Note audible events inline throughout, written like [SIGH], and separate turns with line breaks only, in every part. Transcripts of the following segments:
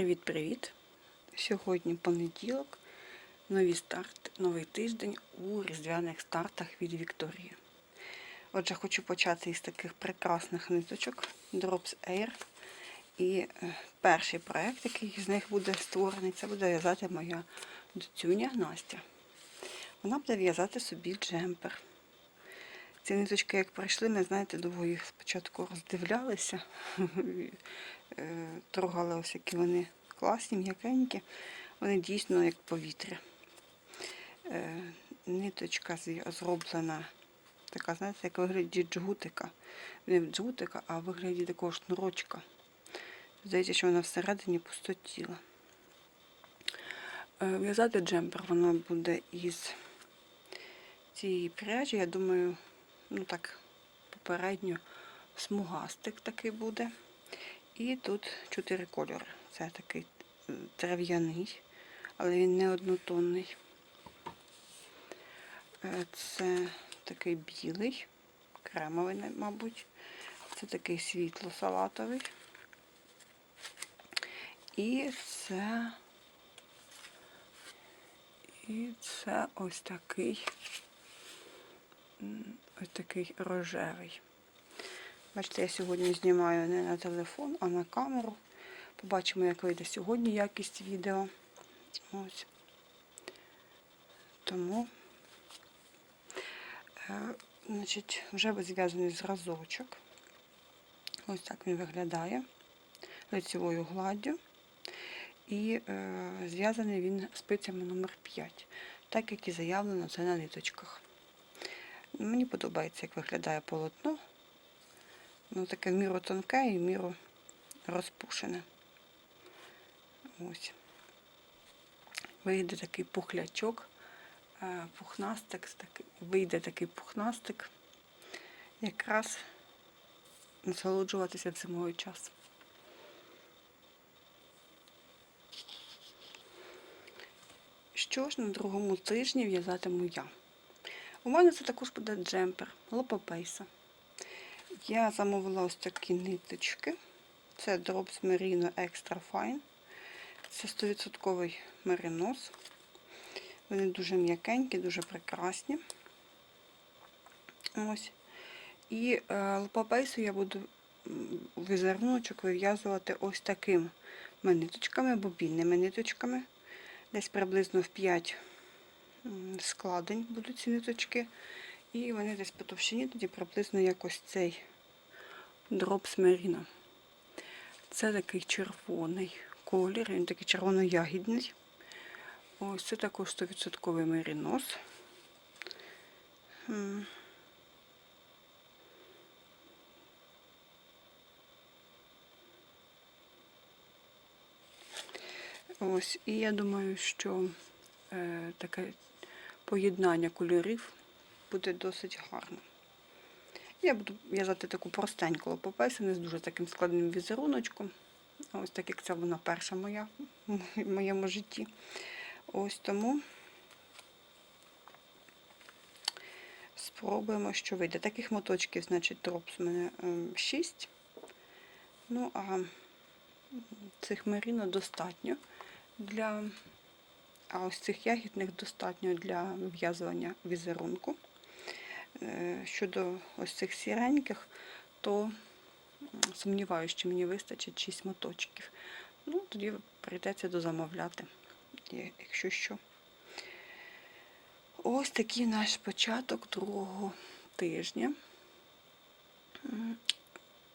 Привіт-привіт! Сьогодні понеділок, новий старт, новий тиждень у різдвяних стартах від Вікторії. Отже, хочу почати із таких прекрасних ниточок Drops Air. І е, перший проєкт, який з них буде створений, це буде в'язати моя доцюня Настя. Вона буде в'язати собі джемпер. Ці ниточки, як прийшли, ми, знаєте, довго їх спочатку роздивлялися, [LAUGHS] е, трогали ось які вони класні, м'якенькі. Вони дійсно як повітря. Е, Ниточка зроблена така, знаєте, як вигляді джгутика. Не джгутика, а вигляді такого шнурочка. Здається, що вона всередині пустотіла. Е, В'язати джемпер вона буде із цієї пряжі, я думаю, ну так, попередньо смугастик такий буде. І тут чотири кольори. Це такий е, трав'яний, але він не однотонний. Е, Це такий білий, кремовий, мабуть. Це такий світло-салатовий. І це. І це ось такий ось такий рожевий. Бачите, я сьогодні знімаю не на телефон, а на камеру. Побачимо, як вийде сьогодні якість відео. Ось. Тому, е, значить, вже зв'язаний зразочок. Ось так він виглядає лицевою гладдю. І е, зв'язаний він спицями номер 5 так як і заявлено це на ниточках. Мені подобається, як виглядає полотно. Ну, таке в міру тонке і в розпушене. Ось. Вийде такий пухлячок, е, пухнастик, вийде такий пухнастик. Якраз насолоджуватися в зимовий час. Що ж на другому тижні в'язатиму я? У мене це також буде джемпер лопопейса. Я замовила ось такі ниточки. Це Drops Merino Extra Fine. Це 100% меринос. Вони дуже м'якенькі, дуже прекрасні. Ось. І е, лопопейсу я буду м, візеруночок вив'язувати ось такими ниточками, бобінними ниточками. Десь приблизно в 5 складень будуть ці ниточки. І вони десь по товщині тоді приблизно якось цей Drops Merino. Це такий червоний колір, він такий червоно-ягідний. Ось це також 100% меринос. М. Ось, і я думаю, що е, таке поєднання кольорів буде досить гарно. Я буду в'язати таку простеньку лопопесу, не з дуже таким складним візеруночком. Ось так як це вона перша моя в моєму житті. Ось тому спробуємо, що вийде. Таких моточків, значить, тропс у мене 6. Ну, а цих меріно достатньо для. А ось цих ягідних достатньо для вив'язування візерунку. Е, Щодо ось цих сіреньких, то сумніваюся, що мені вистачить 6 моточків. Ну, тоді прийдеться дозамовляти, якщо що. Ось такий наш початок другого тижня.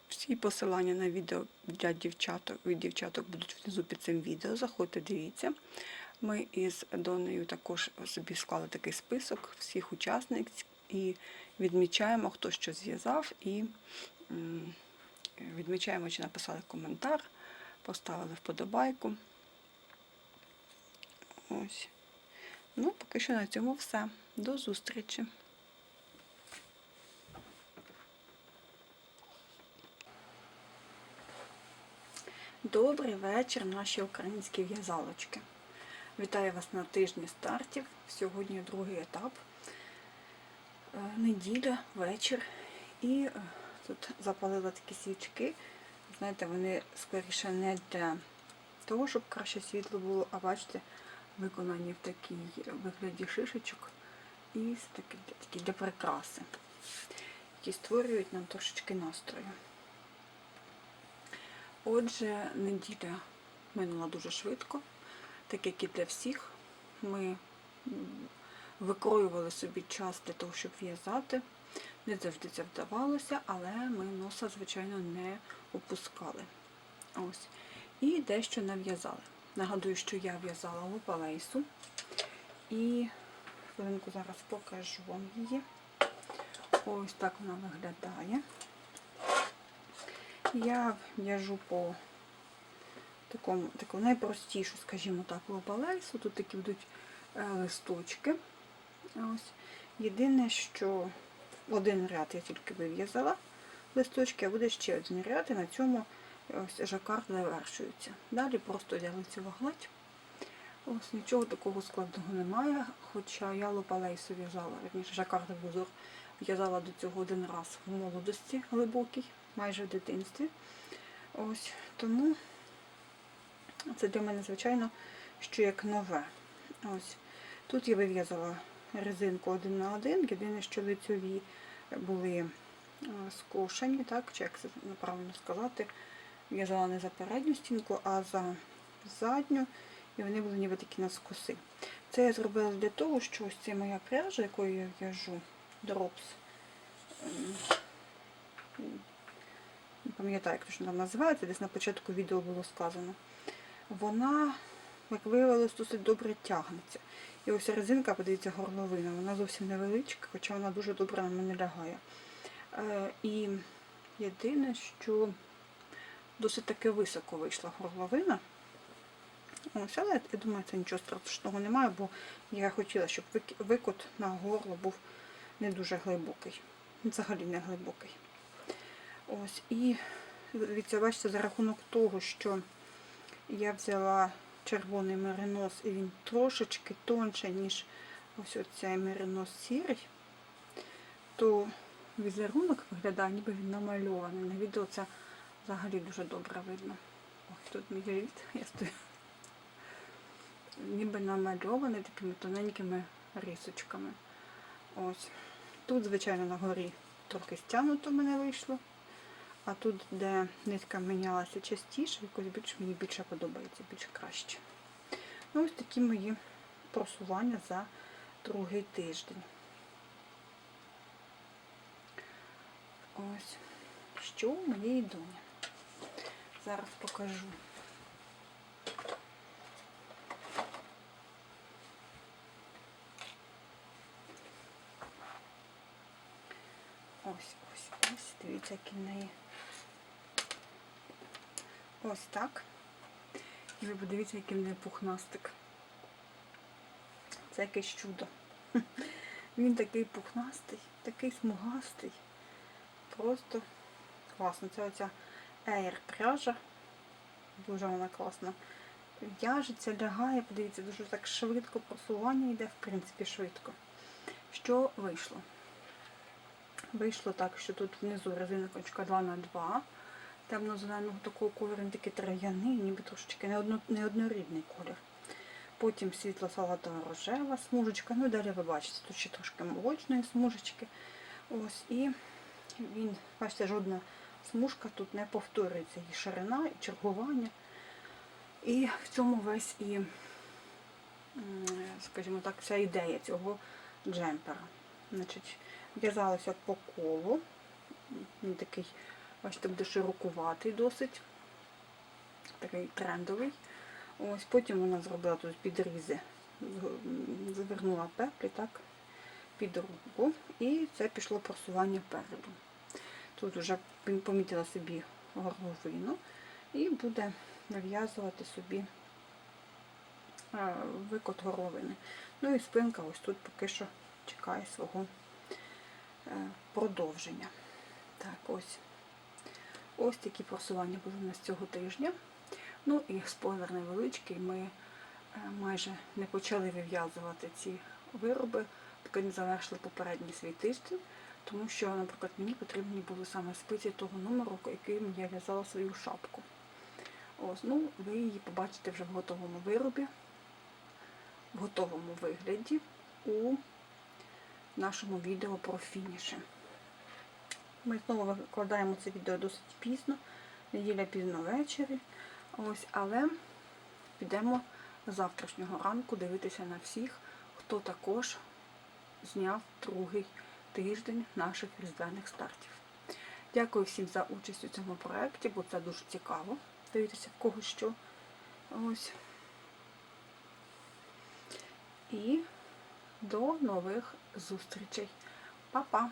Всі посилання на відео для дівчаток, від дівчаток будуть внизу під цим відео. Заходьте, дивіться. Ми із Донею також собі склали такий список всіх учасниць і відмічаємо, хто що зв'язав, і відмічаємо, чи написали коментар, поставили вподобайку. Ось. Ну, поки що на цьому все. До зустрічі! Добрий вечір, наші українські в'язалочки. Вітаю вас на тижні стартів. Сьогодні другий етап. Е, Неділя, вечір. І е, тут запалила такі свічки. Знаєте, вони скоріше не для того, щоб краще світло було, а бачите, виконані в такій вигляді шишечок і такі, такі для прикраси, які створюють нам трошечки настрою. Отже, неділя минула дуже швидко, так як і для всіх. Ми викроювали собі час для того, щоб в'язати. Не завжди це вдавалося, але ми носа, звичайно, не опускали. Ось. І дещо нав'язали. Нагадую, що я в'язала лопалейсу. І хвилинку зараз покажу вам її. Ось так вона виглядає. Я в'яжу по такому, таку найпростішу, скажімо так, лопалейсу. Тут такі будуть е, листочки. Ось. Єдине, що один ряд я тільки вив'язала листочки, а буде ще один ряд, і на цьому ось жакард завершується. Далі просто йде лицева гладь. Ось нічого такого складного немає, хоча я лопалейсу в'язала, верніше жакардовий узор в'язала до цього один раз в молодості глибокій, майже в дитинстві. Ось тому це для мене, звичайно, що як нове. Ось тут я вив'язала резинку один на один. Єдине, що лицьові були е, скошені, так, чи як це правильно сказати, в'язала не за передню стінку, а за задню, і вони були ніби такі наскоси. Це я зробила для того, що ось це моя пряжа, якою я в'яжу, дропс. ем, Не пам'ятаю, як точно там називається, десь на початку відео було сказано. Вона, як виявилось, досить добре тягнеться. І ось резинка, подивіться, горловина, вона зовсім невеличка, хоча вона дуже добре на мене лягає. Е, і єдине, що досить таки високо вийшла горловина. Ось, але я думаю, це нічого страшного немає, бо я хотіла, щоб вик- викот на горло був не дуже глибокий. Взагалі не глибокий. Ось, і дивіться, бачите, за рахунок того, що я взяла червоний меринос, і він трошечки тонше, ніж ось оцей меринос сірий, то візерунок виглядає, ніби він намальований. На відео це взагалі дуже добре видно. Ось тут мій рід, я стою. Ніби намальований такими тоненькими рисочками. Ось. Тут, звичайно, на горі трохи стягнуто мене вийшло. А тут, де нитка мінялася частіше, якось більш мені більше подобається, більш краще. Ну, ось такі мої просування за другий тиждень. Ось, що у моєї доні. Зараз покажу. Ось, ось, ось. Дивіться, який в неї. Ось так. І ви подивіться, який в неї пухнастик. Це якесь чудо. [LAUGHS] Він такий пухнастий, такий смугастий. Просто класно. Це оця Air пряжа. Дуже вона класна. В'яжеться, лягає, подивіться, дуже так швидко просування йде, в принципі, швидко. Що вийшло? Вийшло так, що тут внизу резиночка 2 на 2 темно-зеленого такого кольору, він такий трав'яний, ніби трошечки неоднорідний колір. Потім світло салатова рожева смужечка. Ну далі ви бачите, тут ще трошки молочної смужечки. Ось, і він, бачите, жодна смужка тут не повторюється. І ширина, і чергування. І в цьому весь і, скажімо так, вся ідея цього джемпера. Значить, в'язалося по колу. Такий, бачите, буде широкуватий досить. Такий трендовий. Ось потім вона зробила тут підрізи, завернула петлі так, під руку. І це пішло просування переду. Тут вже помітила собі горловину і буде нав'язувати собі е, викот горловини. Ну і спинка ось тут поки що чекає свого е, продовження. Так, ось. Ось такі просування були у нас цього тижня. Ну і спойлер невеличкий, ми е, майже не почали вив'язувати ці вироби, поки не завершили попередній свій тиждень, тому що, наприклад, мені потрібні були саме спиці того номеру, яким я в'язала свою шапку. Ось, ну, ви її побачите вже в готовому виробі, в готовому вигляді у нашому відео про фініші. Ми знову викладаємо це відео досить пізно, неділя пізно ввечері. Ось, але підемо завтрашнього ранку дивитися на всіх, хто також зняв другий тиждень наших різдвяних стартів. Дякую всім за участь у цьому проєкті, бо це дуже цікаво. Дивитися в кого що. Ось. І до нових зустрічей. Па-па!